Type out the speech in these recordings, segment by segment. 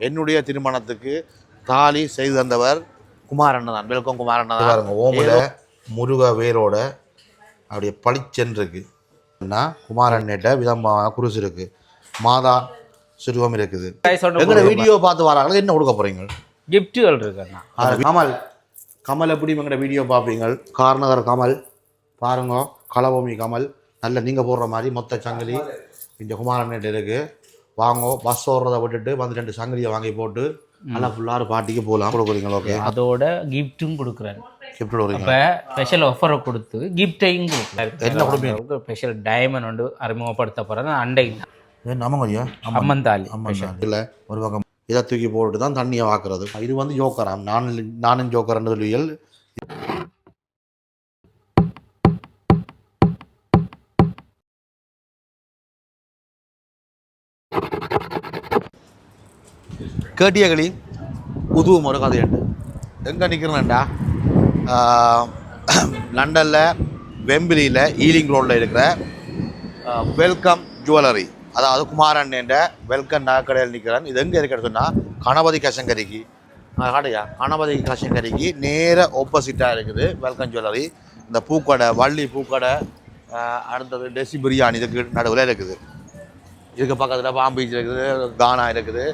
என்னுடைய திருமணத்துக்கு தாலி செய்து தந்தவர் குமாரண்ண தான் வெல்கம் குமாரண்ண தான் பாருங்க ஓமல முருக வேரோட அப்படியே பளிச்சென்று இருக்கு என்ன குமாரண்ணேட்ட விதமான குருசு இருக்கு. மாதா சுருவம் இருக்குது. எங்கட வீடியோ பார்த்து வராங்களா? என்ன கொடுக்க போறீங்க? கிஃப்ட்டுகள் இருக்குண்ணா கமல். கமல் எப்படி எங்கட வீடியோ பார்ப்பீங்க? கார்னகர் கமல். பாருங்க களபூமி கமல். நல்ல நீங்க போடுற மாதிரி மொத்த சங்கிலி. இந்த குமாரண்ணேட்ட இருக்கு. வாங்கோ பஸ் ஓடுறதை விட்டுட்டு வந்து ரெண்டு சங்கிலியை வாங்கி போட்டு நல்லா ஃபுல்லாக பாட்டிக்கு போகலாம். கொடுக்குறீங்களா ஓகே? அதோட கிஃப்ட்டும் கொடுக்குறேன் கிஃப்ட் இப்போ ஸ்பெஷல் ஆஃபரை கொடுத்து கிஃப்டையும் கொடுக்குறேன் என்ன கொடுப்பீங்க? ஸ்பெஷல் டைமண்ட் வந்து அறிமுகப்படுத்த போகிறேன் அண்டை. ஐயா? ஆமாம் அம்மன் தாலி. ஆமாம் இல்லை ஒரு பக்கம் இதை தூக்கி போட்டு தான் தண்ணியை வாக்குறது. இது வந்து ஜோக்கராம் நான் நானும் ஜோக்கர்னு சொல்லியல் கேட்டியகளி உதுவும் ஒரு கதையுண்டு எங்கே நிற்கிறேன்டா லண்டனில் வெம்பிலியில் ஈலிங் ரோட்டில் இருக்கிற வெல்கம் ஜுவல்லரி. அதாவது குமாரன் என்ற வெல்கம் நகைக்கடையில் நிற்கிறேன் இது எங்கே இருக்கிறது சொன்னால் கணபதி கசங்கரிக்கு கடையா கணபதி கசங்கரிக்கு நேர ஆப்போசிட்டாக இருக்குது வெல்கம் ஜுவல்லரி. இந்த பூக்கடை வள்ளி பூக்கடை அடுத்தது டெசி பிரியாணி இதுக்கு நடுவில் இருக்குது. இதுக்கு பக்கத்தில் பாம்பீச் இருக்குது கானா இருக்குது.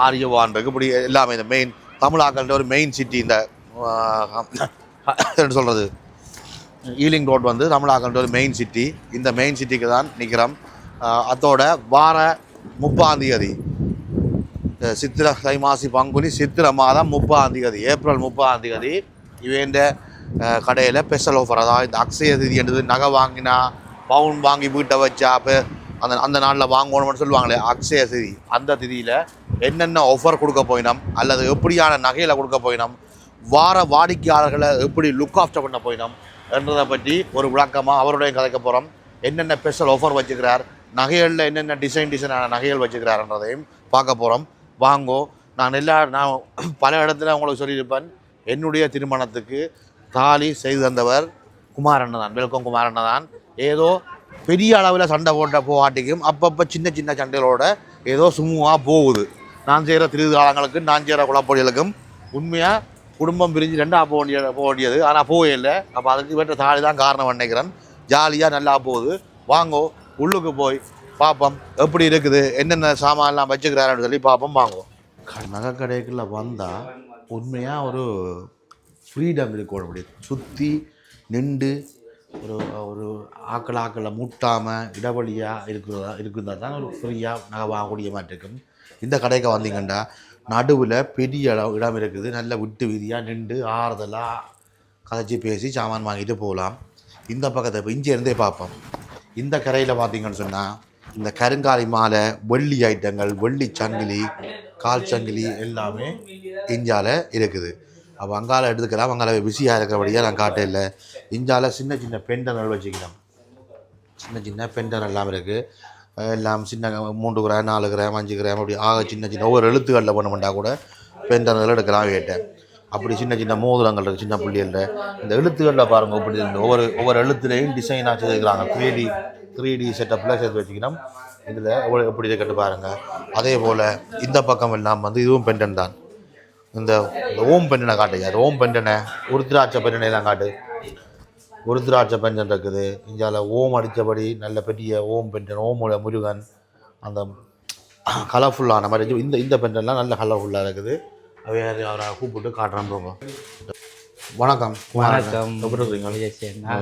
ஆரியவான் இருக்குது இப்படி எல்லாமே இந்த மெயின் தமிழாக்கள்ன்ற ஒரு மெயின் சிட்டி இந்த என்ன சொல்கிறது ஈலிங் ரோட் வந்து தமிழாக்கள்ன்ற ஒரு மெயின் சிட்டி இந்த மெயின் சிட்டிக்கு தான் நிற்கிறோம் அதோட வார முப்பாம் தேதி சித்திர தை மாசி பங்குனி சித்திர மாதம் முப்பாம் தேதி ஏப்ரல் முப்பாம் தேதி இவேண்ட கடையில் ஸ்பெஷல் ஆஃபர் அதாவது இந்த அக்ஷய திதி என்றது நகை வாங்கினா பவுன் வாங்கி வீட்டை வச்சா இப்போ அந்த அந்த நாளில் வாங்கணும்னு சொல்லுவாங்களே அக்ஷய திதி. அந்த திதியில் என்னென்ன ஆஃபர் கொடுக்க போயினோம் அல்லது எப்படியான நகையில் கொடுக்க போயினோம் வார வாடிக்கையாளர்களை எப்படி லுக் ஆஃப்டர் பண்ண போயினோம் என்றதை பற்றி ஒரு விளக்கமாக அவருடைய கதைக்க போகிறோம் என்னென்ன ஸ்பெஷல் ஆஃபர் வச்சுக்கிறார் நகைகளில் என்னென்ன டிசைன் டிசைனான நகைகள் வச்சுக்கிறாருன்றதையும் பார்க்க போகிறோம் வாங்கோ நான் எல்லா நான் பல இடத்துல உங்களுக்கு சொல்லியிருப்பேன். என்னுடைய திருமணத்துக்கு தாலி செய்து தந்தவர் குமாரண்ண தான் வெல்கம் குமாரண்ண தான். ஏதோ பெரிய அளவில் சண்டை போட்ட போகாட்டிக்கும் அப்பப்போ சின்ன சின்ன சண்டைகளோட ஏதோ சுமூவாக போகுது. நான் செய்கிற திருகாலங்களுக்கு நான் செய்கிற குழப்படிகளுக்கும் உண்மையாக குடும்பம் பிரிஞ்சு ரெண்டாக போக வேண்டிய போக வேண்டியது. ஆனால் போகவே இல்லை. அப்போ அதுக்கு வேற்ற தாலி தான் காரணம் நினைக்கிறேன். ஜாலியாக நல்லா போகுது. வாங்கோ உள்ளுக்கு போய் பார்ப்போம் எப்படி இருக்குது என்னென்ன சாமான்லாம் வச்சுக்கிறாருன்னு சொல்லி பார்ப்போம் வாங்கோ. நகை வந்தால் உண்மையாக ஒரு ஃப்ரீடம் இருக்கும் அப்படி சுற்றி நின்று ஒரு ஒரு ஆக்கள் ஆக்களை மூட்டாமல் இடவழியாக இருக்கிறதா இருக்கிறதா தான் ஒரு ஃப்ரீயாக நகை வாங்கக்கூடிய மாதிரி இருக்கும். இந்த கடைக்கு வந்தீங்கன்னா நடுவில் பெரிய இடம் இடம் இருக்குது. நல்ல விட்டு வீதியாக நின்று ஆறுதலாக கதைச்சி பேசி சாமான் வாங்கிட்டு போகலாம். இந்த பக்கத்தை இப்போ இருந்தே பார்ப்போம். இந்த கரையில் பார்த்தீங்கன்னு சொன்னால் இந்த கருங்காலி மாலை வெள்ளி ஐட்டங்கள் வெள்ளி சங்கிலி கால் சங்கிலி எல்லாமே இஞ்சால இருக்குது. அப்போ அங்கால எடுத்துக்கலாம் அங்கால பிஸியாக இருக்கிறபடியாக நான் காட்டையில் இஞ்சால சின்ன சின்ன பெண்டனல் வச்சுக்கலாம் சின்ன சின்ன பெண்டன் எல்லாம் இருக்குது எல்லாம் சின்ன மூன்று கிராம் நாலு கிராம் அஞ்சு கிராம் அப்படி ஆக சின்ன சின்ன ஒவ்வொரு எழுத்துக்களில் பண்ண கூட பெண்டனல் எடுக்கலாம் வேட்டேன் அப்படி சின்ன சின்ன மோதிரங்கள் இருக்குது சின்ன பிள்ளைகளில். இந்த எழுத்துக்களில் பாருங்கள் இப்படி இந்த ஒவ்வொரு ஒவ்வொரு எழுத்துலையும் டிசைனாக செய்துக்கிறாங்க த்ரீ டி த்ரீ டி செட்டப்பில் சேர்த்து வச்சுக்கணும். இதில் எவ்வளோ எப்படி இருக்குன்னு பாருங்கள் அதே போல் இந்த பக்கம் எல்லாம் வந்து இதுவும் பெண்டன் தான் இந்த ஓம் பெண்டனை காட்டுங்க. ஓம் பெண்டனை உருத்ராட்ச பெண்டனை எல்லாம் காட்டு. உருத்ராட்ச பெண்டன் இருக்குது. இந்தியாவில் ஓம் அடித்தபடி நல்ல பெரிய ஓம் பெண்டன் ஓமோட முருகன் அந்த கலர்ஃபுல்லான மாதிரி இந்த இந்த பெண்டன்லாம் நல்ல கலர்ஃபுல்லாக இருக்குது. வேறு அவரை கூப்பிட்டு காட்டுறேன் போங்க. வணக்கம். வணக்கம். எப்படி இருக்கீங்க? விஜயசேனா.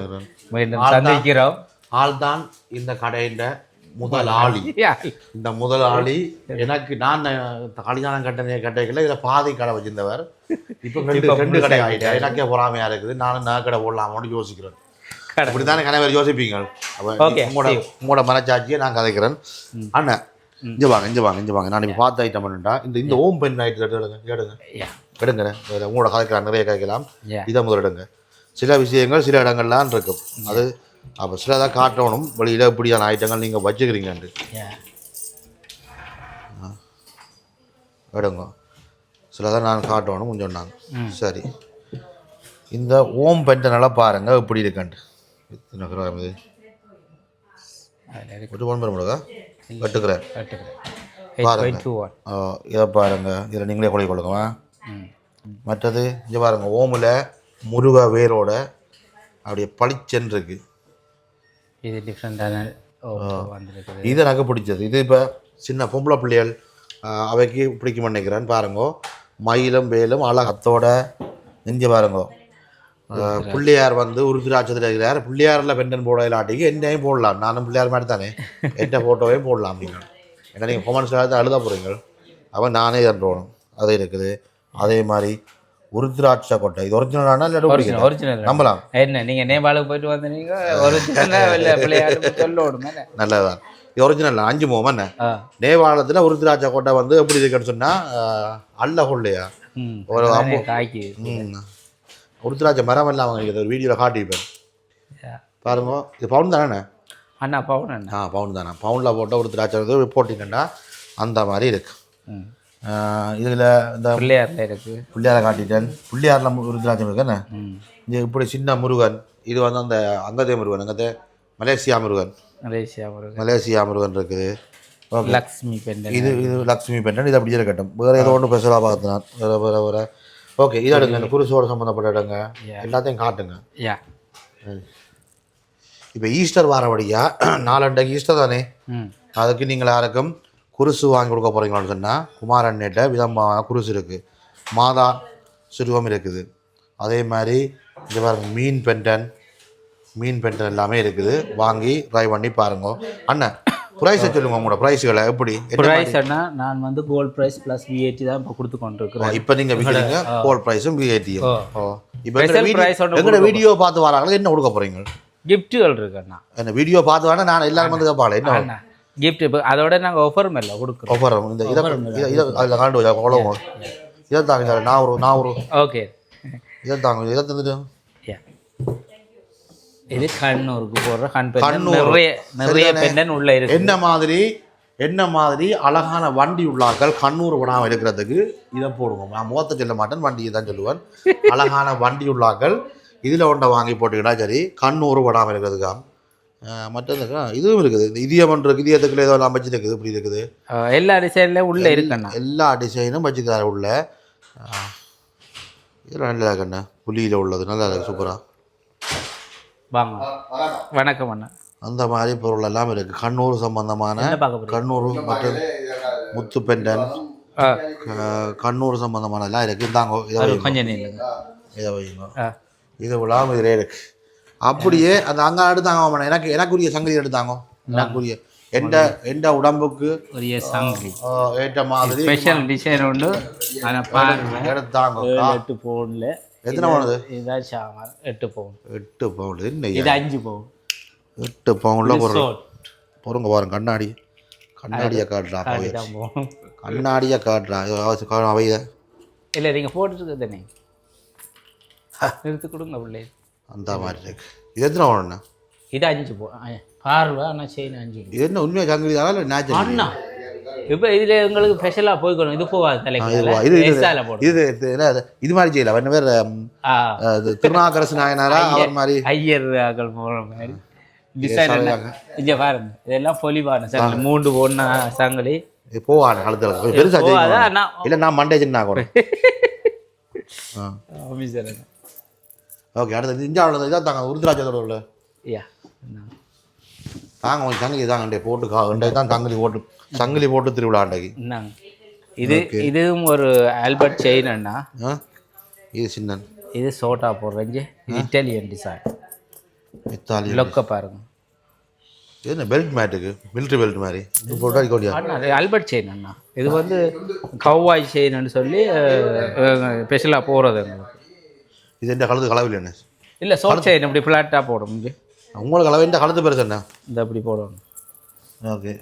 மீண்டும் சந்திக்கிறோம். ஆள் தான் இந்த கடையின் முதல் ஆளி. இந்த முதலாளி எனக்கு நான் கல்யாணம் கட்டண கட்டைகளை இதில் பாதி கடை வச்சிருந்தவர். இப்போ ரெண்டு ரெண்டு கடை ஆகிட்டேன் எனக்கே பொறாமையாக இருக்குது. நானும் நகை கடை போடலாமான்னு யோசிக்கிறேன். அப்படித்தானே கணவர் யோசிப்பீங்க. அப்போ உங்களோட உங்களோட மனச்சாட்சியை நான் கதைக்கிறேன். அண்ணன் இங்கே வாங்க இங்கே வாங்க இங்கே வாங்க. நான் இப்போ பார்த்த ஐட்டம் பண்ணுட்டா இந்த இந்த ஓம் பெண் ஐட்டம் எடுங்க எடுங்க. எடுங்க உங்களோட கதைக்கலாம் நிறைய கதைக்கலாம். இதை முதல் எடுங்க. சில விஷயங்கள் சில இடங்கள்லாம் இருக்கும் அது அப்போ சிலதாக காட்டணும். வெளியில் இப்படியான ஐட்டங்கள் நீங்கள் வச்சுக்கிறீங்கன்ட்டு Yeah. எடுங்க. சிலதை நான் காட்டணும் கொஞ்சம் சொன்னாங்க. சரி. இந்த ஓம் பெண்ட நல்லா பாருங்க எப்படி இருக்குன்ட்டு எத்தனை கிராம் இது. ஒரு ஒன்பது கட்டுக்கிறேன். எயிட் பாருங்க. இதை பாருங்க. இதில் நீங்களே கொலை கொள்ளுங்க மற்றது இங்கே பாருங்க ஓமில் முருக வேரோட அப்படியே பளிச்சென்று இருக்கு. இது டிஃப்ரெண்டான வந்திருக்குது. இது எனக்கு பிடிச்சது. இது இப்போ சின்ன பொம்பளை பிள்ளைகள் அவைக்கு பிடிக்கும் நினைக்கிறேன்னு பாருங்கோ. மயிலும் வேலும் அழகத்தோட நெஞ்சு பாருங்கோ. பிள்ளையார் வந்து உருத்திராட்சத்தில் இருக்கிறார். பிள்ளையாரில் பெண்டன் போட இல்லாட்டிக்கு என்னையும் போடலாம். நானும் பிள்ளையார் மாதிரி தானே. எந்த ஃபோட்டோவையும் போடலாம் நீங்கள் ஏன்னா நீங்கள் கொமெண்ட்ஸ் காலத்தில் அழுத போகிறீங்க அவன் நானே தண்டோணும் அது இருக்குது. அதே மாதிரி உருத்திராட்ச கொட்டை. இது ஒரிஜினலானா இல்லை ஒரிஜினல் நம்பலாம். என்ன நீங்க நேபாளுக்கு போயிட்டு வந்தீங்க ஒரிஜினல் வெள்ளை பிள்ளையாடு சொல்லணும் என்ன? நல்லதுதான். இது ஒரிஜினல் அஞ்சு மூவம் என்ன? நேபாளத்தில் உருத்திராட்ச கோட்டை வந்து எப்படி இருக்குன்னு சொன்னால் அல்ல கொள்ளையா? ஒரு ம். உருத்திராட்ச மரம் எல்லாம் அவங்க ஒரு வீடியோவில் காட்டியிருப்பேன். பாருங்க. இது பவுன் தானே அண்ணா பவுன் அண்ணா. ஆ பவுன் தானே. பவுனில் போட்ட உருத்திராட்சம் வந்து போட்டிங்கன்னா அந்த மாதிரி இருக்கு. ம். இதில் இந்த பிள்ளையார்ல இருக்கு. பிள்ளையாரை காட்டிட்டேன். பிள்ளையாரில் உருத்திராட்சம் இருக்கு என்ன? ம். இது இப்படி சின்ன முருகன் இது வந்து அந்த அங்கதே Murugan அங்கதே Malaysia Murugan. Malaysia Murugan. Malaysia Murugan இருக்குது. ஓகே. லக்ஷ்மி பெண்டன் இது இது லக்ஷ்மி பெண்டன் இது அப்படியே இருக்கட்டும் வேறு ஏதோ ஒன்று ஸ்பெஷலாக பார்த்து நான் வேறு வேறு வேறு. ஓகே இது எடுங்க இந்த குருசோட சம்மந்தப்பட்ட இடங்க எல்லாத்தையும் காட்டுங்க. யா இப்போ ஈஸ்டர் வாரபடியா நாலண்டைக்கு ஈஸ்டர் தானே? அதுக்கு நீங்கள் யாருக்கும் குருசு வாங்கி கொடுக்க போகிறீங்களான்னு சொன்னால் குமாரண்ணேட்ட விதமான குருசு இருக்குது மாதா சுருவம் இருக்குது. அதே மாதிரி இங்கே பாருங்க மீன் பெண்டன் மீன் பெண்டன் எல்லாமே இருக்குது. வாங்கி ட்ரை பண்ணி பாருங்க. அண்ணன் ப்ரைஸை சொல்லுங்க உங்களோட ப்ரைஸுகளை எப்படி? ப்ரைஸ் அண்ணா நான் வந்து கோல்ட் ப்ரைஸ் ப்ளஸ் விஏடி தான் இப்போ கொடுத்து கொண்டு இருக்கிறேன் இப்போ நீங்கள் விற்கிறீங்க கோல் ப்ரைஸும் விஏடியும் ஓ. இப்போ எங்களோட வீடியோ பார்த்து வராங்களா? என்ன கொடுக்க போகிறீங்க கிஃப்ட்டுகள் இருக்கு அண்ணா. என்ன வீடியோ பார்த்து வேணா நான் எல்லாரும் வந்து கேட்பாங்களே என்ன? கிஃப்ட் இப்போ அதோட நாங்கள் ஆஃபர் மேல கொடுக்குறோம். ஆஃபர் இந்த இதை இதை- அதில் காண்டு அவ்வளோ இதை தாங்க சார் நான் ஒரு நான் ஒரு ஓகே இதை தாங்க இதை தந்துட்டு. இது கண்ணூருக்கு போடுற கண். நிறைய நிறைய? பெண்ணன் உள்ள இருக்கு. என்ன மாதிரி என்ன மாதிரி அழகான வண்டி உள்ளாக்கள் கண்ணூர் விடாமல் இருக்கிறதுக்கு இதை போடுவோம். நான் முகத்தை சொல்ல மாட்டேன் வண்டியை தான் சொல்லுவேன். அழகான வண்டி உள்ளாக்கள் இதில் ஒன்றை வாங்கி போட்டுக்கிட்டா சரி கண்ணூர் விடாமல் இருக்கிறதுக்காக மற்றது இதுவும் இருக்குது. இந்த இதயம் இருக்குது இதயத்துக்குள்ள ஏதோ எல்லாம் வச்சுருக்குது. இப்படி இருக்குது. எல்லா டிசைன்ல உள்ள இருக்குண்ணா எல்லா டிசைனும் வச்சுக்கிறாரு உள்ள. இதெல்லாம் நல்லா கண்ணா புலியில் உள்ளது. நல்லா இருக்கு. சூப்பராக வாங்க. வணக்கம். அண்ணா. அந்த மாதிரி பொருள் எல்லாம் இருக்குது கண்ணூர் சம்பந்தமான கண்ணூர் மற்றும் முத்துப்பெண்டன் கண்ணூர் சம்பந்தமான எல்லாம் இருக்குது இந்தாங்க இதை வைங்க இதை வைங்க ஆ. இது விழாம இதில் இருக்கு. அப்படியே அந்த அங்கே எடுத்தாங்க எனக்கு எனக்குரிய சங்கதி எடுத்தாங்க. எனக்குரிய. எந்த எந்த உடம்புக்கு? ஒரு சங்கிலி. ஆ, ஏற்ற மாதிரி ஸ்பெஷல் டிசைன் உண்டு. பாருங்க. எடுத்தாங்க. எட்டு பவுனில் எத்தனை பவுனுது இதுதான் சாமான் எட்டு பவுன் எட்டு பவுன் என்ன இது அஞ்சு பவுன் எட்டு பவுனில் பொருள் பொருங்க பாருங்க கண்ணாடி. கண்ணாடியை போகும். கண்ணாடியை காட்டுறான் இது அவ- கா- அவைய. இல்லை நீங்கள் போட்டுருக்கு தானே எடுத்து கொடுங்க பிள்ளை. அந்த மாதிரி இருக்கு. இது எத்தனை பவுன் இது அஞ்சு போ பார்வை ஆனால் செயின் அஞ்சு. இது என்ன உண்மையாக சங்கதி தானா இல்லை நேச்சுரல் அண்ணா. இப்போ இதில் உங்களுக்கு ஸ்பெஷலாக போய்க்கணும். இது போகாது தலைக்கு இது. இது இது மாதிரி செய்யல. என்ன பேர் திருநாக்கரசு நாயனாரா? அவர் மாதிரி? ஐயர் ஆக்கள் போகிற மாதிரி. டிசைன். இங்கே பாருங்க. இதெல்லாம் பொலிவான சங்கிலி மூண்டு போடனா சங்கிலி. இது போவான காலத்தில் பெருசா போகாதா? செய்யணும் அண்ணா. இல்லை நான் மண்டே சின்ன கூட ஆ ஆஃபீஸர் ஓகே அடுத்தது இந்தியாவில் இதாக தாங்க உருத்ராட்சத்தோட உள்ள யா தாங்க கொஞ்சம் சங்கிலி தாங்க போட்டு கா தான் சங்கிலி போட்டு சங்கிலி போட்டு திருவிழா அண்டைக்கு. இது இதுவும் ஒரு ஆல்பர்ட் செயின் அண்ணா. இது சின்னன். இது சோட்டா இது இட்டாலியன் டிசைன் இத்தாலி லொக்க பாருங்க. என்ன பெல்ட் மேட்டுக்கு மிலிட்ரி பெல்ட் மாதிரி. இது போட்டு அடிக்க முடியாது அண்ணா அது ஆல்பர்ட் செயின் அண்ணா. இது வந்து கவ்வாய் செயின்னு சொல்லி ஸ்பெஷலாக போகிறது எங்களுக்கு. இது எந்த கலந்து கலவில் என்ன? இல்லை சோட் செயின் இப்படி ஃப்ளாட்டாக போடும் இங்கே. உங்களுக்கு இந்த கலந்து பெருசு என்ன இந்த அப்படி போடணும். ஓகே.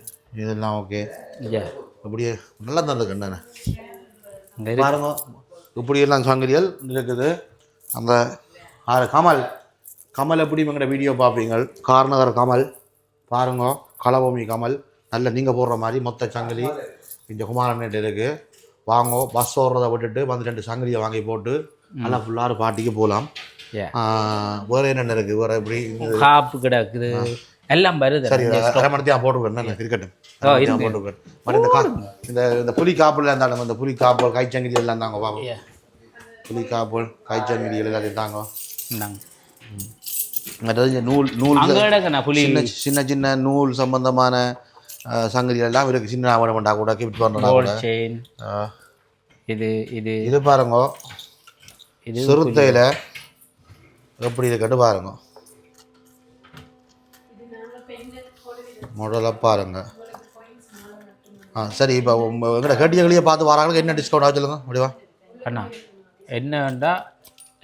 இதெல்லாம் ஓகே. அப்படியே நல்லா இங்கே இருக்கு. பாருங்க. இப்படியெல்லாம் சங்கதிகள் இருக்குது. அந்த கமல். கமல் எப்படி எங்கள்ட வீடியோ பார்ப்பீங்க? கார்நகர் கமல். பாருங்க. களபூமி கமல். நல்ல நீங்கள் போடுற மாதிரி மொத்த சங்கிலி. இந்த குமாரன்கிட்ட இருக்குது வாங்கோ. பஸ் ஓடுறதை விட்டுட்டு வந்து ரெண்டு சங்கிலியை வாங்கி போட்டு நல்லா ஃபுல்லாக பாட்டிக்கு போகலாம் Yeah. வேறு என்னென்ன இருக்குது வேறு எப்படி காப்பு கிடக்குது. எல்லாம் வருது. சரி மணி நேரம் போட்டுக்கிறேன் இருக்கட்டும் ஓ, அரை மணி நேரம் இருக்கு. போட்டுக்கிறேன் மறு இந்த கா இந்த இந்த புலி காப்பில் இருந்தாலும் இந்த புலி காப்பல் காய்ச்சங்கிலி எல்லாம் தாங்க Yeah. புலி காப்பல் காய்ச்சங்கிலி எல்லாத்தையும் தாங்க. நூல் நூல் சின்ன சின்ன நூல் சம்பந்தமான சங்கதிகள் எல்லாம் இருக்கு. சின்ன ஆவணம் பண்ணா கூட கிஃப்ட் பண்ணா கூட. இது இது. இது பாருங்க. இது சிறுத்தையில எப்படி இருக்குன்னு பாருங்க. முதல்ல பாருங்க. ஆ சரி இப்போ எங்கட கட்டியங்களையே பார்த்து வராங்களுக்கு என்ன டிஸ்கவுண்ட் ஆக சொல்லுங்க முடிவா அண்ணா என்னன்னா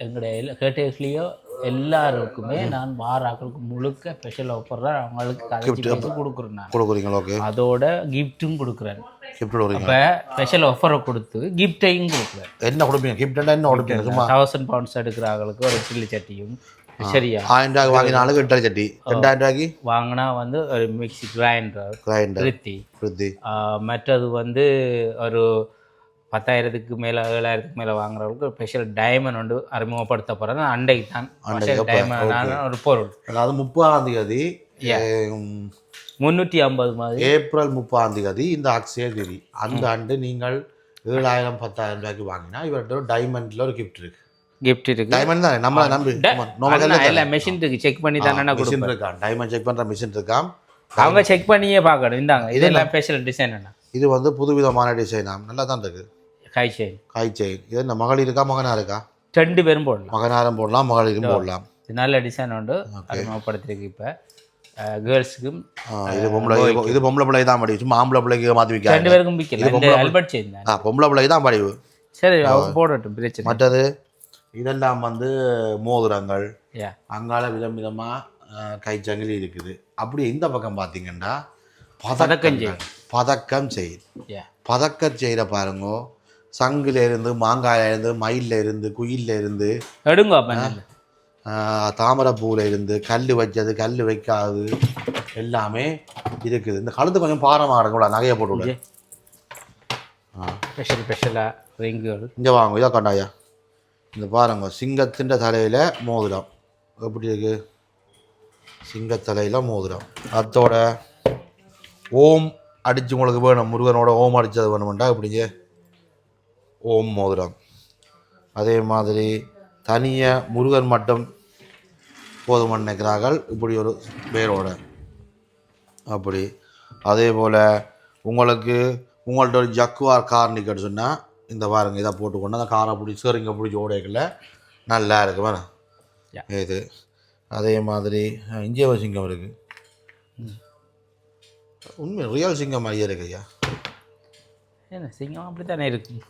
எங்களுடைய கேட்டேஸ்லேயோ எல்லாருக்குமே நான் வாராக்களுக்கு முழுக்க ஸ்பெஷல் ஆஃபர் தான் அவங்களுக்கு கதைச்சி கொடுக்குறேன் கொடுக்குறீங்களா ஓகே அதோட கிஃப்ட்டும் கொடுக்குறேன். கிஃப்ட் கொடுக்குறீங்க இப்போ ஸ்பெஷல் ஆஃபரை கொடுத்து கிஃப்டையும் கொடுக்குறேன் என்ன கொடுப்பீங்க? கிஃப்ட் என்ன கொடுப்பீங்க? சும்மா தௌசண்ட் பவுண்ட்ஸ் எடுக்கிறவங்களுக்கு ஒரு சில்லி சட்டியும் சரியா? ஆயிரம் ரூபாய்க்கு வாங்கினாலும் எட்டரை சட்டி. ரெண்டாயிரம் ரூபாய்க்கு? வாங்கினா வந்து ஒரு மிக்ஸி கிரைண்டர் கிரைண்டர் ஃப்ரிட்ஜி ஆஹ் மற்றது வந்து ஒரு பத்தாயிரத்துக்கு மேலே ஏழாயிரத்துக்கு மேலே வாங்குறவங்களுக்கு ஸ்பெஷல் டைமண்ட் வந்து அறிமுகப்படுத்த போகிறேன் அண்டைக்கு தான் டைமண்டான ஒரு பொருள். அதாவது முப்பதாம் தேதி முந்நூற்றி ஐம்பது மாதிரி. ஏப்ரல் முப்பதாம் தேதி இந்த அக்ஷய திதி அந்த ஆண்டு நீங்கள் ஏழாயிரம் பத்தாயிரம் ரூபாய்க்கு வாங்கினா இவர்கிட்ட ஒரு டைமண்ட்ல ஒரு கிஃப்ட் இருக்கு. கிஃப்ட் இருக்கு. டைமண்ட் தானே? நம்ம நம்பி எல்லா மெஷின் இருக்கு. செக் பண்ணி தானே மிஷின் இருக்கான் டைமண்ட் செக் பண்ற மிஷின் இருக்காம் அவங்க செக் பண்ணியே பார்க்கணும். இந்தாங்க. இதெல்லாம் ஸ்பெஷல் டிசைன் என்ன? இது வந்து புதுவிதமான டிசைனாம் நல்லா தான் இருக்கு. கை செயின் காய் செயின் இது என்ன மகளிர் இருக்கா மகனா இருக்கா? ரெண்டு பேரும் போடலாம். மகனாரும் போடலாம் மகளிரும் போடலாம். நல்ல டிசைன் உண்டு. அறிமுகப்படுத்திருக்கு இப்போ. கேர்ள்ஸுக்கும் இது பொம்பளை இது- பொம்பளை பிள்ளை தான் படிவு சும்மா ஆம்பளை பிள்ளைக்கு மாற்றி ரெண்டு வைக்காது பேருக்கும் பிக்கல இந்த ஆல்பர்ட் செயின் தான் ஆ பொம்பளை பிள்ளை தான் படிவு சரி போடட்டும் பிரச்சனை மற்றது இதெல்லாம் வந்து மோதிரங்கள் அங்கால விதம் விதமாக கைச்சங்கிலி இருக்குது அப்படி இந்த பக்கம் பார்த்தீங்கன்னா பதக்கம் பதக்கம் யா பதக்கம் செய்கிற பாருங்க சங்குல இருந்து மாங்காயில இருந்து மயில்ல இருந்து குயில்ல இருந்து எடுங்க தாமரைப்பூவில் இருந்து கல் வச்சது கல் வைக்காது. எல்லாமே இருக்குது. இந்த கழுத்து கொஞ்சம் பாரமாக இருக்கும்ல நகையை போட்டு ஸ்பெஷல் ஸ்பெஷலாக ரிங்குகள். இங்கே வாங்க இதை கண்டாயா? இந்த பாருங்க சிங்கத்தின் தலையில் மோதிரம். எப்படி இருக்கு? சிங்கத்தலையில் மோதிரம். அதோட ஓம் அடிச்சு உங்களுக்கு வேணும். முருகனோட ஓம் அடித்தது வேணுமெண்டா இப்படிங்க ஓம் மோதிரம். அதே மாதிரி தனியாக முருகன் மட்டும் போதும் நினைக்கிறார்கள். இப்படி ஒரு பேரோட. அப்படி. அதே போல் உங்களுக்கு உங்கள்ட்ட ஒரு ஜக்குவார் கார் நிற்கட்டு சொன்னால் இந்த பாருங்க இதை போட்டுக்கொண்டு அந்த காரை பிடிச்சி சரிங்க பிடிச்சி ஓடைக்கல நல்லா இருக்கு Yeah. இது. அதே மாதிரி ஒரு சிங்கம் இருக்கு. உண்மை ரியல் சிங்கம் மாதிரியே இருக்கு ஐயா. என்ன சிங்கம் அப்படி தானே இருக்கும்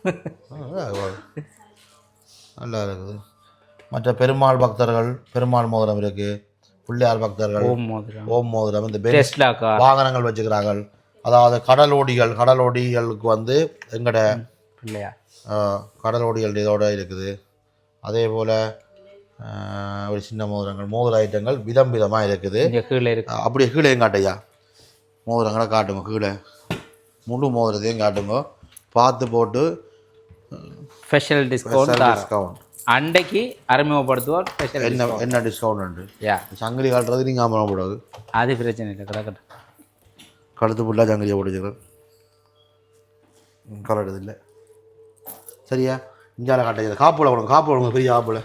ஆ, நல்லா இருக்குது. மற்ற பெருமாள் பக்தர்கள் பெருமாள் மோதிரம் இருக்கு. பிள்ளையார் பக்தர்கள் ஓம் மோதிரம். ஓம் மோதிரம். இந்த வாகனங்கள் வச்சுக்கிறார்கள். அதாவது கடலோடிகள் கடலோடிகளுக்கு வந்து எங்கட ஆஹ், கடலோடிகள் இதோட இருக்குது. அதே போல் ஒரு சின்ன மோதிரங்கள் மோதிர ஐட்டங்கள் விதம் விதமாக இருக்குது. கீழே இருக்கு. அப்படியே கீழே காட்டையா மோதிரங்களை காட்டுங்க கீழே. முழு மோதிரத்தையும் காட்டுங்க. பார்த்து போட்டு ஸ்பெஷல் டிஸ்கவுண்ட் டிஸ்கவுண்ட் அன்றைக்கு அறிமுகப்படுத்துவோம் ஸ்பெஷல் என்ன என்ன டிஸ்கவுண்ட் உண்டு? யா சங்கிலி காட்டுறது நீங்கள் அமரக்கூடாது அது பிரச்சனை இல்லை கிடக்கட்டும். கழுத்து ஃபுல்லாக சங்கிலியை போட்டுச்சுக்கிறேன் கலடுது இல்லை. சரியா? இஞ்சால காட்ட காப்புல கொடுங்க காப்பு கொடுங்க பெரிய காப்புல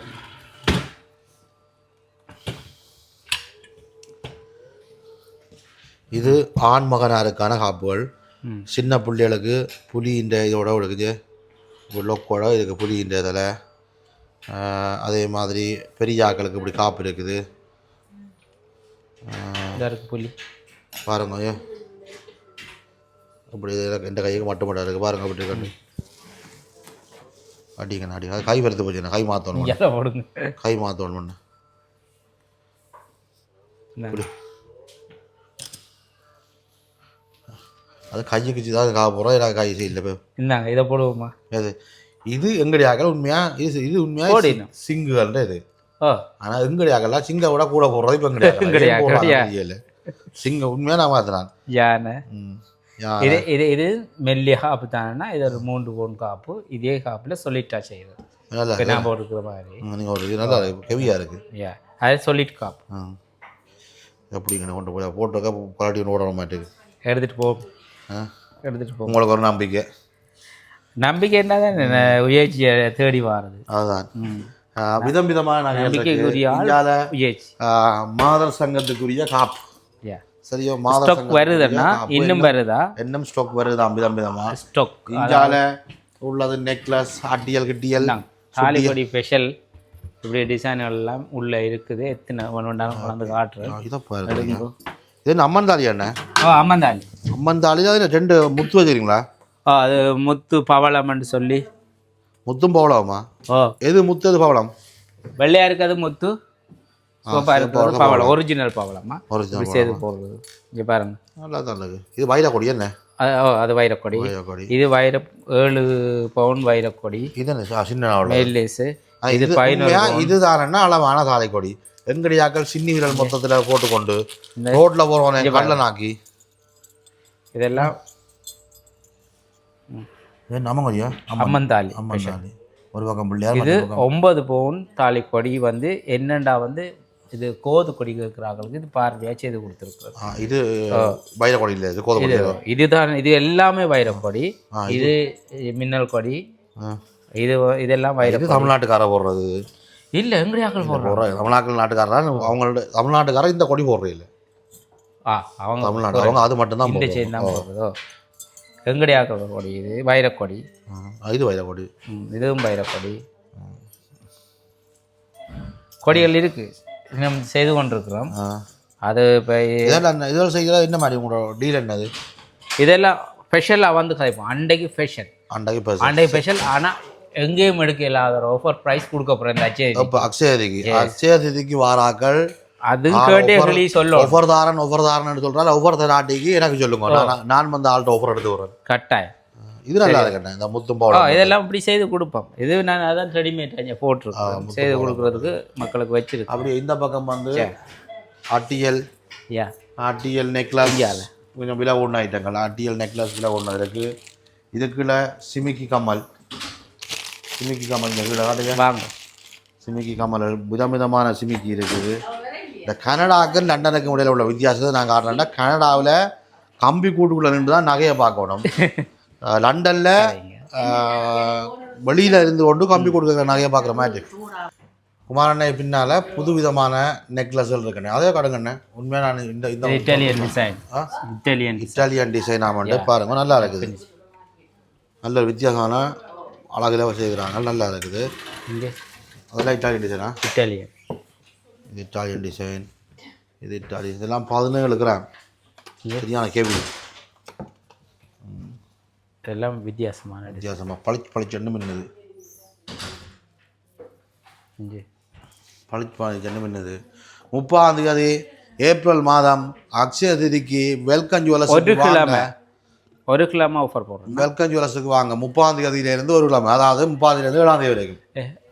இது ஆண் மகனாருக்கான காப்புகள். சின்ன புள்ளிகளுக்கு புலியின் இதோட இருக்குது லொக்கோட இதுக்கு புலியின் இதில். அதே மாதிரி பெரிய ஆக்களுக்கு இப்படி காப்பு இருக்குது. புலி பாருங்க ஐயா. அப்படி எனக்கு இந்த கைக்கு மட்டும் மட்டும் இருக்குது பாருங்க அப்படி கண்டு அடிங்க அடி அது கை வருது போச்சு கை மாற்றணும் கை மாற்றணும் இந்தாங்க. அது கைக்கு தான் காக்க போகிறோம் எனக்கு கை இல்லை இந்தாங்க இதை போடுவோமா இது இது எங்கடைய ஆக்கள் உண்மையா? இது இது உண்மையா. சிங்குகள்ன்ற இது. ஓ ஆனால் எங்கடைய ஆக்கெல்லாம் சிங்க விட கூட போடுறது இப்போ எங்கடைய எங்கடைய ஆக்கள், யா. தெரியல. சிங்க உண்மையாக நான் மாற்றினான் யானை இது இது இது மெல்லிய காப்பு தானேன்னா இது ஒரு மூன்று பவுன் காப்பு. இதே காப்பில் சொல்லிட்டா செய்யுது. போட்டுக்கிற மாதிரி. நீங்கள் ஒரு நல்லா இருக்கு. ஹெவியாக இருக்குது யா அது சொல்லிட் காப்பு. ம். எப்படிங்கண்ணே கொண்டு போய் போட்டுக்க ஒன்று ஓட மாட்டேங்குது எடுத்துகிட்டு போ. ஆ? எடுத்துகிட்டு போ. உங்களுக்கு ஒரு நம்பிக்கை. நம்பிக்கை என்ன தான் உயர்ச்சியை தேடி வாரது அதுதான். விதம் விதமான நகைகள் மாதர் சங்கத்துக்குரிய காப்பு. சரியோ? மாதர் ஸ்டாக் வருதுன்னா. இன்னும் வருதா? இன்னும் ஸ்டாக் வருதான் விதம் விதமா ஸ்டாக் இந்தியால உள்ளது நெக்லஸ் ஆட்டியல் கிட்டியல் தாலிகொடி ஸ்பெஷல் இப்படி டிசைன்கள் எல்லாம் உள்ள இருக்குது. எத்தனை ஒன்று ஒன்றாலும் காட்டுறேன். இதை பாருங்க. இது அம்மன் தாலி ஓ அம்மன் தாலி. அம்மன் தாலி ரெண்டு முத்து வச்சுக்கிறீங்களா ஓ அது முத்து பவளம்னு சொல்லி. முத்தும் பவளமா ஓ. எது முத்து எது பவளம்? வெள்ளையா இருக்கிறது முத்து சோப்பா இருக்கிறது பவளம் ஒரிஜினல் பவளமா ஒரிஜினல் செய்து போடுறது. இங்கே பாருங்க. நல்லா தான் இருக்கு. இது வைர கொடி என்ன? அது ஓ அது வைரக்கொடி. வைர கொடி இது வைர ஏழு பவுன் வைரக்கொடி. இது சின்ன ஆ, இது பதினோரு இதுதானன்னா அளவான தாலை கொடி எங்கடியாக்கள் சின்னி விரல் மொத்தத்துல போட்டுக்கொண்டு ரோட்ல போறவன கல்ல நாக்கி இதெல்லாம் இது நம்ம கொடியா அம்மன் தாலி அம்மன் தாலி ஒரு பக்கம் பிள்ளையார் இது ஒன்பது பவுன் தாலி கொடி வந்து என்னண்டா வந்து இது கோது கொடி இருக்கிறாங்களுக்கு இது பார்வையா செய்து கொடுத்துருக்குறது. இது வைர கொடி இல்லை இது கோத கொடி இதுதான் இது எல்லாமே வைரக்கொடி. இது மின்னல் கொடி. இது இதெல்லாம் வைர இது தமிழ்நாட்டுக்கார போடுறது. இல்ல எங்கடியாக்கள் போடுறோம் போடுற தமிழ்நாட்டு நாட்டுக்காரா அவங்களோட தமிழ்நாட்டுக்காரர் இந்த கொடி போடுறது இல்லை ஆ அவங்க தமிழ்நாடு அவங்க அது மட்டும்தான் இந்த. செயின் தான் போடுறதோ? எங்கடியாக்கள் கொடி இது வைரக்கொடி. இது வைர கொடி ம், இதுவும் வைரக்கொடி. கொடிகள் இருக்கு. இன்னும் செய்து கொண்டிருக்கிறோம். அது இப்போ இதெல்லாம் இதெல்லாம் செய்கிற என்ன மாதிரி உங்களோட டீல் என்னது இதெல்லாம் ஸ்பெஷலாக வந்து கிடைப்போம் அன்றைக்கு ஃபேஷன் அன்றைக்கு பேச அன்றைக்கு ஸ்பெஷல் ஆனால் எங்கேயும் எடுக்க இல்லாத ஒரு ஆஃபர் ப்ரைஸ் கொடுக்க போகிறேன் இந்த அச்சே இப்போ அக்ஷயதிக்கு வாராக்கள் ஒவ்வொரு தாரன் ஒவ்வொரு தாரன் சொல்றாரு. ஒவ்வொரு நாட்டிக்கு எனக்கு சொல்லுங்க. நான் வந்து ஆள்கிட்ட ஒவ்வொரு எடுத்து வரேன் கட்டாயம். இது நல்லா இருக்கேன் இந்த முத்தும் ஓ பவுடம் இதெல்லாம் இப்படி செய்து கொடுப்போம். இது நான் அதான் ரெடிமேட் போட்டிருக்கேன். செய்து கொடுக்கறதுக்கு மக்களுக்கு வச்சிருக்கு அப்படி இந்த பக்கம் வந்து அட்டியல். யா. அட்டியல் நெக்லஸ் கொஞ்சம் விலை ஒன்று ஐட்டங்கள். அட்டியல் நெக்லஸ் விலை ஒன்று இருக்கு. இதுக்குள்ள சிமிக்கி கம்மல். சிமிக்கி கம்மல் இந்த கீழே காட்டுங்க. சிமிக்கி கம்மல். விதவிதமான சிமிக்கி இருக்குது. இந்த கனடாவுக்கும் லண்டனுக்கும் இடையில உள்ள வித்தியாசத்தை நான் காட்டுறேன்னா கனடாவில் கம்பி கூட்டுக்குள்ள நின்று தான் நகையை பார்க்கணும். லண்டன்ல வெளியில இருந்து கொண்டு கம்பி கொடுக்குற நகையை பார்க்குற மாதிரி குமாரண்ணை பின்னால புது விதமான நெக்லஸ்கள் இருக்குண்ணே. அதே கடுங்கண்ணே உண்மையாக நான் இந்த இந்த Italian design? Italian Italian design ஆமாண்டு பாருங்க. நல்லா இருக்குது. நல்ல வித்தியாசமான அழகுல செய்கிறாங்க நல்லா இருக்குது. இங்கே. அதெல்லாம் இட்டாலியன் டிசைனா இட்டாலியன் இது இட்டாலியன் டிசைன் இது இட்டாலியன் இதெல்லாம் பதினேழு கிராம் சரியான கேள்வி. இதெல்லாம் வித்தியாசமான. வித்தியாசமாக பளிச்சு பளிச்சென்னு மின்னுது? பளிச்சு பளிச்சென்னு மின்னுது? முப்பாம் தேதி ஏப்ரல் மாதம் அக்ஷய திதிக்கு வெல்கம் ஒரு ஜுவல்லர்ஸுக்கு கிலோமே ஒரு கிலோமா ஆஃபர் போடுறோம் வெல்கம் ஜுவல்லர்ஸுக்கு வாங்க. முப்பாம் தேதியிலேருந்து ஒரு கிழமை. அதாவது முப்பாம் தேதியிலேருந்து ஏழாம் தேதி வரைக்கும்.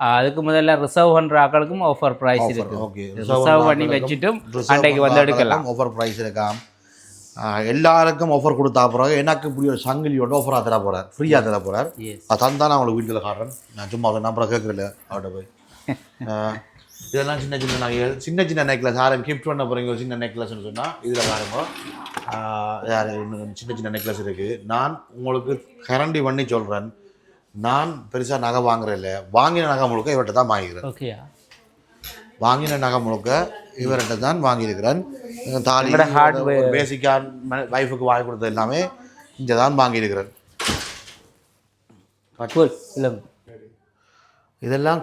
அதுக்கு முதல்ல ரிசர்வ் பண்ற ஆக்களுக்கும் ஆஃபர் பிரைஸ் இருக்கு. ஓகே ரிசர்வ் பண்ணி வச்சுட்டும் அன்றைக்கு வந்து எடுக்கலாம். ஆஃபர் ப்ரைஸ் இருக்காம். எல்லாருக்கும் ஆஃபர் கொடுத்தா பிறகு எனக்கு இப்படி ஒரு சங்கிலியோட ஆஃபராக தர போகிறார் ஃப்ரீயாக தர போகிறார் அது தந்தா நான் உங்களுக்கு வீட்டில் காட்டுறேன். நான் சும்மா அதை நம்பரை கேட்குறல அவர்கிட்ட போய். இதெல்லாம் சின்ன சின்ன நகைகள் சின்ன சின்ன நெக்லஸ் யாரும் கிஃப்ட் பண்ண போகிறீங்க ஒரு சின்ன நெக்லஸ்னு சொன்னால் இதில் பாருங்க. சின்ன சின்ன நெக்லஸ் இருக்குது நான் உங்களுக்கு கரண்டி பண்ணி சொல்கிறேன் நான் பெருசாக நகை வாங்குறேன் இல்லை. வாங்கின நகை முழுக்க இவர்கிட்ட தான் வாங்கிக்கிறேன். ஓகேயா வாங்கின நகை முழுக்க இவர்கிட்ட தான் வாங்கியிருக்கிறேன். தாலி பேசிக்காக வைஃபுக்கு வாங்கி கொடுத்தது எல்லாமே இங்கே தான் வாங்கியிருக்கிறேன். இல்லை இதெல்லாம்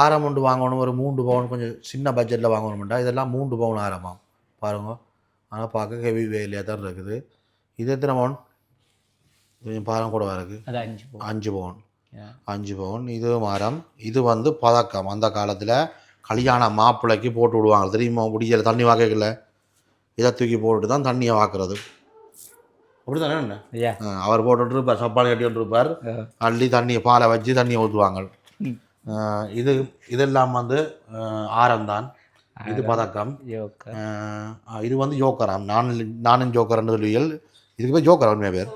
ஆரம் ஒன்று வாங்கணும் ஒரு மூன்று பவுன் கொஞ்சம் சின்ன பட்ஜெட்டில் வாங்கணும்டா. இதெல்லாம் மூன்று பவுன் ஆரமாம் பாருங்க. ஆனால் பார்க்க ஹெவி வேலையாக தான் இருக்குது. இது எத்தனை பவுன்? கொஞ்சம் பாரம் கூட இருக்குது அஞ்சு பவுன். அஞ்சு பவுன். இது மரம் இது வந்து பதக்கம். அந்த காலத்தில் கல்யாண மாப்பிள்ளைக்கு போட்டு விடுவாங்க. தெரியுமா? முடியல தண்ணி வாக்கல இதை தூக்கி போட்டுட்டு தான் தண்ணியை வாக்குறது. அப்படி தானே என்ன ஐயா ஆ, அவர் போட்டுட்டு இருப்பார். சப்பாளி கட்டி இருப்பார். அள்ளி தண்ணியை பாலை வச்சு தண்ணியை ஊற்றுவாங்க. இது இதெல்லாம் வந்து ஆரம் தான் இது பதக்கம். இது வந்து ஜோக்கராம். நான் நானும் ஜோக்கர்னு சொல்லுவீர்கள். இதுக்கு பேர் ஜோக்கர் உண்மையா பேர்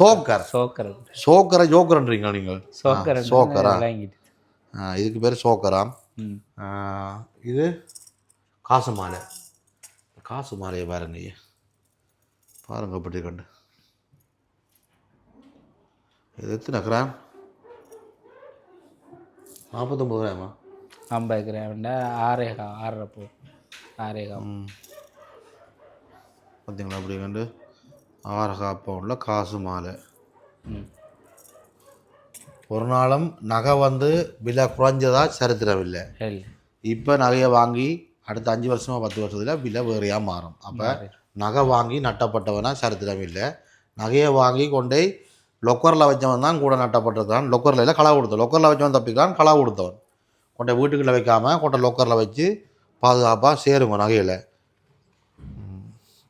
சோக்கர். சோக்கர். சோக்கரை. ஜோக்கர்ன்றீங்க நீங்கள்? சோக்கர் சோக்கரா? இதுக்கு பேர் சோக்கராம். இது காசு மாலை காசு மாலையை பாருங்க ஐயா. பாருங்க அப்படி கண்டு. இது எத்தனை கிராம்? நாற்பத்தொம்பது கிராமா? ஐம்பது கிராம்னா ஆறேகா ஆறரை போ ஆறேகா பார்த்தீங்களா அப்படி கண்டு ஆறகா பவுனில் காசு மாலை. ம். ஒரு நாளும் நகை வந்து விலை குறைஞ்சதா சரித்திரம் இல்லை இப்போ நகையை வாங்கி அடுத்த அஞ்சு வருஷமா பத்து வருஷத்தில் விலை வேறையாக மாறும். அப்போ நகை வாங்கி நட்டப்பட்டவனா சரித்திரம் இல்லை நகையை வாங்கி கொண்டே லொக்கரில் வச்சவன் தான் கூட நட்டப்பட்டிருக்கான் லொக்கரில் இல்லை களை கொடுத்தவன். லொக்கரில் வச்சவன் தப்பிக்கிறான் களை கொடுத்தவன். கொண்டை வீட்டுக்குள்ளே வைக்காமல் கொண்டை லொக்கரில் வச்சு பாதுகாப்பாக சேருங்க நகையில்.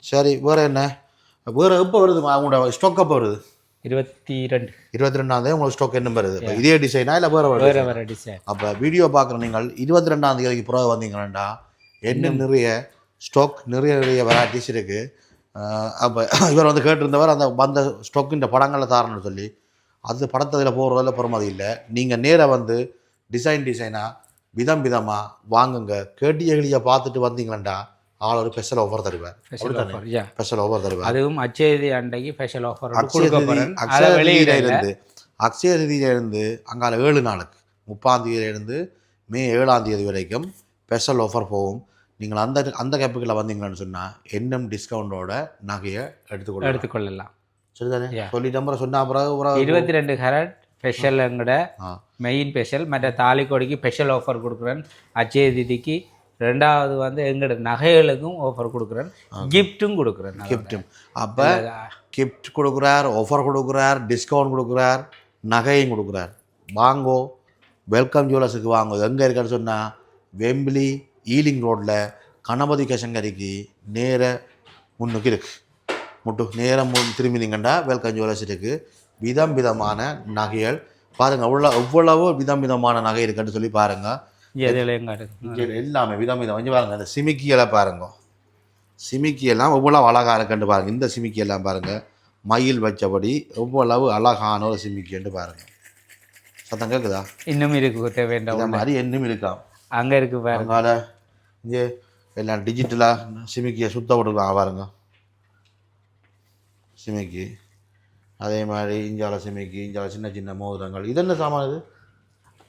சரி வேறு என்ன? வேறு எப்போ வருது அவங்களோட ஸ்டாக் எப்போ வருது? இருபத்தி ரெண்டு இருபத்தி ரெண்டாந்தேதி உங்களுக்கு ஸ்டாக் என்ன வருது? இப்ப இதே டிசைனா இல்லை வேறு வேறு வேறு டிசைன் அப்போ வீடியோ பார்க்குற நீங்கள் இருபத்தி ரெண்டாம் தேதிக்கு பிறகு வந்தீங்கன்னா இன்னும் நிறைய ஸ்டாக் நிறைய நிறைய வெரைட்டிஸ் இருக்குது அப்போ இவர் வந்து கேட்டிருந்தவர் அந்த வந்த ஸ்டாக்கின்ற படங்களை தாரணும்னு சொல்லி அது படத்ததில் போடுறதுல பெருமதி இல்லை. நீங்கள் நேராக வந்து டிசைன் டிசைனாக விதம் விதமாக வாங்குங்க. கேட்டியகளியை பார்த்துட்டு வந்தீங்களா ஆள் ஒரு ஸ்பெஷல் ஆஃபர் தருவார். ஸ்பெஷல் ஆஃபர் யா ஸ்பெஷல் ஆஃபர் தருவார். அதுவும் அச்சேதி அண்டைக்கு ஸ்பெஷல் ஆஃபர் அக்ஷய திதி அதை அக்ஷய திதியில வெளியிட இருந்து அக்ஷய திதியில இருந்து அங்கால ஏழு நாளுக்கு முப்பாம் தேதியில இருந்து மே ஏழாம் தேதி வரைக்கும் ஸ்பெஷல் ஆஃபர் போகும். நீங்கள் அந்த அந்த கேப்புக்குள்ள வந்தீங்கன்னு சொன்னால் இன்னும் டிஸ்கவுண்டோட நகையை எடுத்துக்கொள்ளலாம். எடுத்துக்கொள்ளலாம். சரிதானே. சொல்லிட்டு அப்புறம் சொன்னா பிறகு இருபத்தி ரெண்டு கேரட் ஸ்பெஷல் எங்கட மெயின் ஸ்பெஷல் மற்ற தாலிக்கோடிக்கு ஸ்பெஷல் ஆஃபர் கொடுக்குறேன். அச்சய திதிக்கு ரெண்டாவது வந்து எங்களோட நகைகளுக்கும் ஆஃபர் கொடுக்குறேன். கிஃப்ட்டும் கொடுக்குறேன். கிஃப்ட்டும் அப்போ கிஃப்ட் கொடுக்குறார் ஆஃபர் கொடுக்குறார் டிஸ்கவுண்ட் கொடுக்குறார் நகையும் கொடுக்குறார். வாங்கோ. வெல்கம் ஜுவல்லர்ஸுக்கு வாங்கோ. எங்கே இருக்கான்னு சொன்னால் வெம்பிலி ஈலிங் ரோட்டில் கணபதி கசங்கரிக்கு நேர முன்னுக்கு இருக்கு. முட்டு நேரம் முன் திரும்பினீங்கண்டா வெல்கம் ஜுவல்லர்ஸ் இருக்குது விதம் விதமான நகைகள். பாருங்கள் உள்ள எவ்வளவோ விதம் விதமான நகை இருக்குன்னு சொல்லி பாருங்கள் இருக்கு எல்லாமே விதம் விதம். கொஞ்சம் பாருங்க அந்த சிமிக்கியெல்லாம் பாருங்க. சிமிக்கி எல்லாம் எவ்வளவு அழகா இருக்குன்னு பாருங்க. இந்த சிமிக்கி எல்லாம் பாருங்க. மயில் வச்சபடி எவ்வளவு அழகான ஒரு சிமிக்கின்னு பாருங்க. சத்தம் கேட்குதா இன்னும் இருக்கு தேவையான மாதிரி இன்னும் இருக்காம் அங்க இருக்கு பாருங்க. இங்கே எல்லாம் டிஜிட்டலாக சிமிக்கியை சுத்த விட்டுருக்காங்க பாருங்க. சிமிக்கி. அதே மாதிரி இஞ்சால சிமிக்கி இஞ்சால சின்ன சின்ன மோதிரங்கள். இது என்ன சாமான் இது?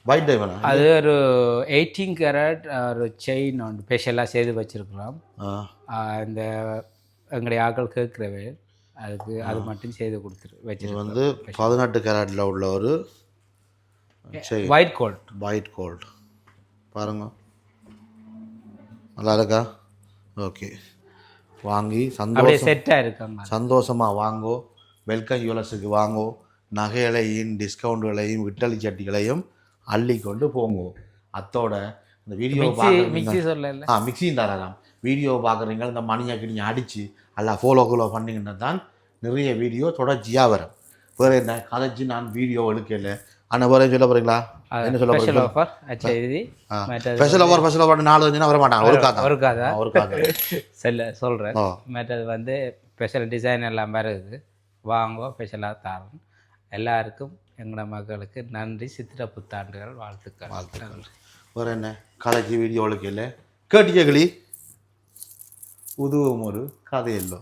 ஒயிட் டைமனா அது ஒரு எயிட்டீன் கேரட் ஒரு செயின் ஒன்று ஸ்பெஷலாக செய்து வச்சிருக்கிறோம். ஆஹ் இந்த எங்களுடைய ஆட்கள் கேட்குறவே அதுக்கு அது மட்டும் செய்து கொடுத்துரு வச்சிருக்கோம் வந்து பதினெட்டு கேரட்டில் உள்ள ஒரு ஒயிட் கோல்ட் ஒயிட் கோல்டு பாருங்க. நல்லா இருக்கா? ஓகே வாங்கி சந்தோஷம் செட்டாக இருக்காங்க சந்தோஷமாக வாங்கோ. வெல்கம் ஜுவல்லர்ஸுக்கு வாங்கோ. நகைகளையும் டிஸ்கவுண்ட்களையும் விட்டலி சட்டிகளையும் அள்ளி கொண்டு போங்கோ. அத்தோட இந்த வீடியோ மிக்ஸி சொல்லல. ஆ மிக்சியும் தரலாம். வீடியோ பார்க்குறீங்க இந்த மணியை கிணியை அடித்து எல்லாம் ஃபாலோ ஃபாலோ பண்ணிங்கன்னா தான் நிறைய வீடியோ தொடர்ச்சியாக வரும். வேறு என்ன? கதைச்சு நான் வீடியோ எடுக்கல. வேறு சொல்ல போகிறீங்களா என்ன சொல்ல ஸ்பெஷல் ஆஃபர் ஸ்பெஷல் ஸ்பெஷல் நாலு வந்துச்சுன்னா வர மாட்டாங்க. ஒரு காத்தா ஒரு காதா? ஒரு சொல்கிறேன் மற்றது வந்து ஸ்பெஷல் டிசைன் எல்லாம் வருது. வாங்கோ ஸ்பெஷலாக தரோம் எல்லாருக்கும் எங்களோட மக்களுக்கு நன்றி சித்திர புத்தாண்டுகள் வாழ்த்துக்கள். வாழ்த்துக்கள். வேறு என்ன? கதைக்கு வீடியோ எடுக்கல கேட்டிய கிளி. உதுவும் ஒரு கதையல்லோ.